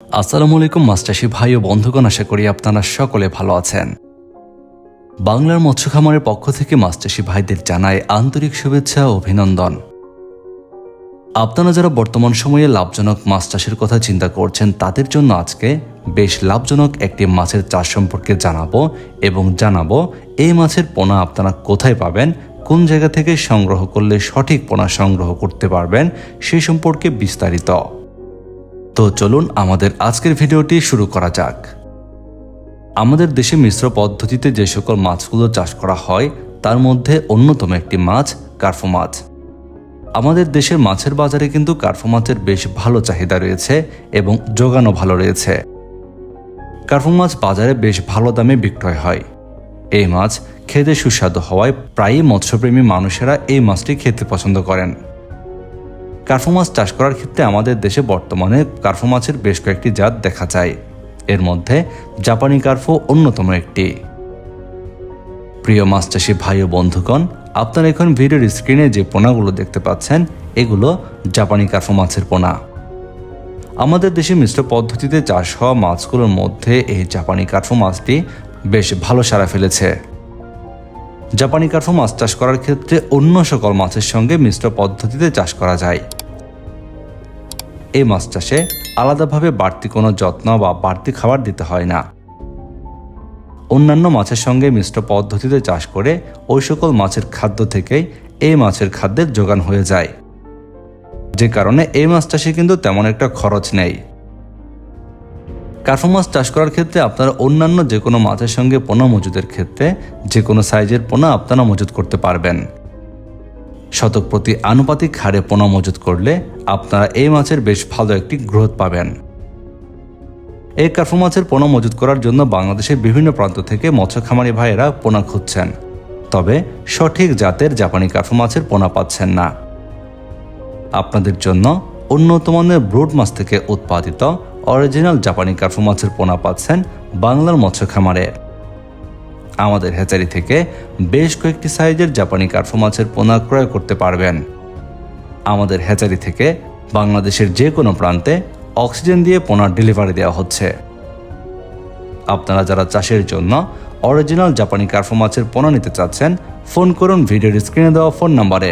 আসসালামু আলাইকুম, মাস্টারশি ভাই ও বন্ধুগণ, আশা করি আপনারা সকলে ভালো আছেন। বাংলার মৎস্য খামারের পক্ষ থেকে মাস্টারশি ভাইদের জানায় আন্তরিক শুভেচ্ছা ও অভিনন্দন। আপনারা যারা বর্তমান সময়ে লাভজনক মাছ চাষের কথা চিন্তা করছেন, তাদের জন্য আজকে বেশ লাভজনক একটি মাছের চাষ সম্পর্কে জানাব এবং জানাব এই মাছের পোনা আপনারা কোথায় পাবেন, কোন জায়গা থেকে সংগ্রহ করলে সঠিক পোনা সংগ্রহ করতে পারবেন সেই সম্পর্কে বিস্তারিত। তো চলুন আমাদের আজকের ভিডিওটি শুরু করা যাক। আমাদের দেশে মিশ্র পদ্ধতিতে যে সকল মাছগুলো চাষ করা হয়, তার মধ্যে অন্যতম একটি মাছ কার্ফো মাছ। আমাদের দেশের মাছের বাজারে কিন্তু কার্ফো মাছের বেশ ভালো চাহিদা রয়েছে এবং যোগানও ভালো রয়েছে। কার্ফো মাছ বাজারে বেশ ভালো দামে বিক্রয় হয়। এই মাছ খেতে সুস্বাদু হওয়ায় প্রায়ই মৎস্যপ্রেমী মানুষেরা এই মাছটি খেতে পছন্দ করেন। কার্ফো মাছ চাষ করার ক্ষেত্রে আমাদের দেশে বর্তমানে কার্ফো মাছের বেশ কয়েকটি জাত দেখা যায়। এর মধ্যে জাপানি কার্ফো অন্যতম একটি। প্রিয় মাছ চাষি ভাই ও বন্ধুগণ, আপনারা এখন ভিডিওর স্ক্রিনে যে পোনাগুলো দেখতে পাচ্ছেন, এগুলো জাপানি কার্ফো মাছের পোনা। আমাদের দেশে মিশ্র পদ্ধতিতে চাষ হওয়া মাছগুলোর মধ্যে এই জাপানি কার্ফো মাছটি বেশ ভালো সাড়া ফেলেছে। জাপানি কার্ফো মাছ চাষ করার ক্ষেত্রে অন্য সকল মাছের সঙ্গে মিশ্র পদ্ধতিতে চাষ করা যায়। এই মাছ চাষে আলাদাভাবে বাড়তি কোনো যত্ন বা বাড়তি খাবার দিতে হয় না। অন্যান্য মাছের সঙ্গে মিশ্র পদ্ধতিতে চাষ করে ওই সকল মাছের খাদ্য থেকেই এই মাছের খাদ্যের যোগান হয়ে যায়। যে কারণে এই মাছ চাষে কিন্তু তেমন একটা খরচ নেই। কার্ফো মাছ চাষ করার ক্ষেত্রে আপনারা অন্যান্য যে কোনো মাছের সঙ্গে পোনা মজুদের ক্ষেত্রে যে কোনো সাইজের পোনা আপনারা মজুত করতে পারবেন। শতক প্রতি আনুপাতিক হারে পোনা মজুত করলে আপনারা এই মাছের বেশ ভালো একটি গ্রোথ পাবেন। এই কার্ফো মাছের পোনা মজুত করার জন্য বাংলাদেশের বিভিন্ন প্রান্ত থেকে মৎস্য খামারি ভাইয়েরা পোনা খুঁজছেন। তবে সঠিক জাতের জাপানি কার্ফো মাছের পোনা পাচ্ছেন না। আপনাদের জন্য উন্নত মানের ব্রুড মাছ থেকে উৎপাদিত অরিজিনাল জাপানি কার্ফু মাছের পোনা পাচ্ছেন বাংলার মৎস্য খামারে আমাদের হ্যাচারি থেকে বেশ কয়েকটি সাইজের জাপানি কার্ফু মাছের পোনা ক্রয় করতে পারবেন। আমাদের হ্যাচারি থেকে বাংলাদেশের যে কোনো প্রান্তে অক্সিজেন দিয়ে পোনার ডেলিভারি দেওয়া হচ্ছে। আপনারা যারা চাষের জন্য অরিজিনাল জাপানি কার্ফু মাছের পোনা নিতে চাচ্ছেন, ফোন করুন ভিডিওর স্ক্রিনে দেওয়া ফোন নাম্বারে।